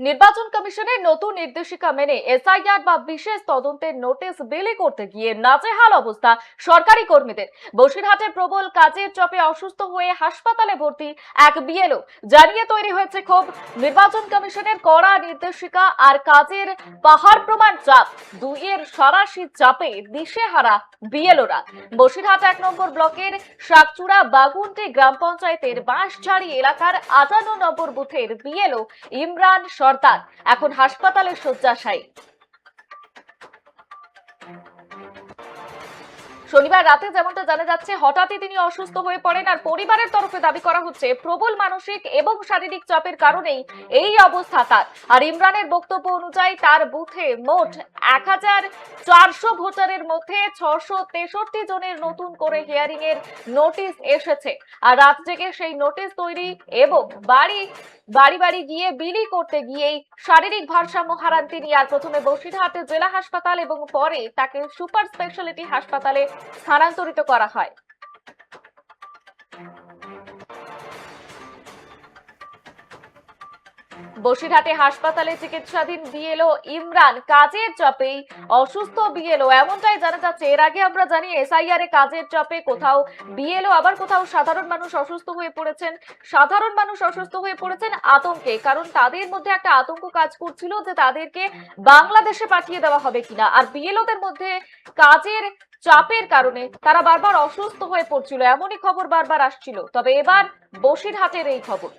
নির্বাচন কমিশনের নতুন নির্দেশিকা মেনে এসআইআর বা বিশেষ তদন্তের নোটিশ বিলি করতে গিয়ে নাজেহাল অবস্থা সরকারি কর্মীদের। বসিরহাটে প্রবল কাজের চাপে অসুস্থ হয়ে হাসপাতালে ভর্তি এক বিএলও। জানিয়ে তৈরি হয়েছে ক্ষোভ। নির্বাচন কমিশনের কড়া নির্দেশিকা আর কাজের পাহাড় প্রমাণ চাপ। দুইয়ের সারাশি চাপে দিশেহারা বিএলওরা। বসিরহাট এক নম্বর ব্লকের শাকচুড়া বাগুনটি গ্রাম পঞ্চায়েতের বাঁশঝাড়ি এলাকার আটান্ন নম্বর বুথের বিএলও ইমরান সর্দার এখন হাসপাতালে শয্যাশায়ী। শনিবার রাতে যেমনটা জানা যাচ্ছে, হঠাৎই তিনি অসুস্থ হয়ে পড়েন আর পরিবারের তরফে দাবি করা হচ্ছে, প্রবল মানসিক এবং শারীরিক চাপের কারণেই এই অবস্থা তার। আর ইমরানের বক্তব্য অনুযায়ী তার বুথে মোট এক হাজার চারশো ভোটারের মধ্যে ছশো তেষট্টি জনের নতুন করে হিয়ারিং এর নোটিশ এসেছে। আর রাত জেগে সেই নোটিশ তৈরি এবং বাড়ি বাড়ি বাড়ি গিয়ে বিলি করতে গিয়েই শারীরিক ভারসাম্য হারান তিনি। আর প্রথমে বসিরহাটে জেলা হাসপাতাল এবং পরে তাকে সুপার স্পেশালিটি হাসপাতালে স্থানান্তরিত করা হয়। বসিরহাটে হাসপাতালে চিকিৎসাধীন বিএলও ইমরান কাজের চাপেই অসুস্থ বিএলও, এমনটাই জানা যাচ্ছে। এর আগে আমরা জানি এসআইআর এ কাজের চাপে কোথাও বিএলও, আবার কোথাও সাধারণ মানুষ অসুস্থ হয়ে পড়েছেন। সাধারণ মানুষ অসুস্থ হয়ে পড়েছেন আতঙ্কে, কারণ তাদের মধ্যে একটা আতঙ্ক কাজ করছিল যে তাদেরকে বাংলাদেশে পাঠিয়ে দেওয়া হবে কিনা। আর বিএলওদের মধ্যে কাজের চাপের কারণে তারা বারবার অসুস্থ হয়ে পড়ছিল। এমনই খবর বারবার আসছিল। তবে এবার বসিরহাটের এই খবর।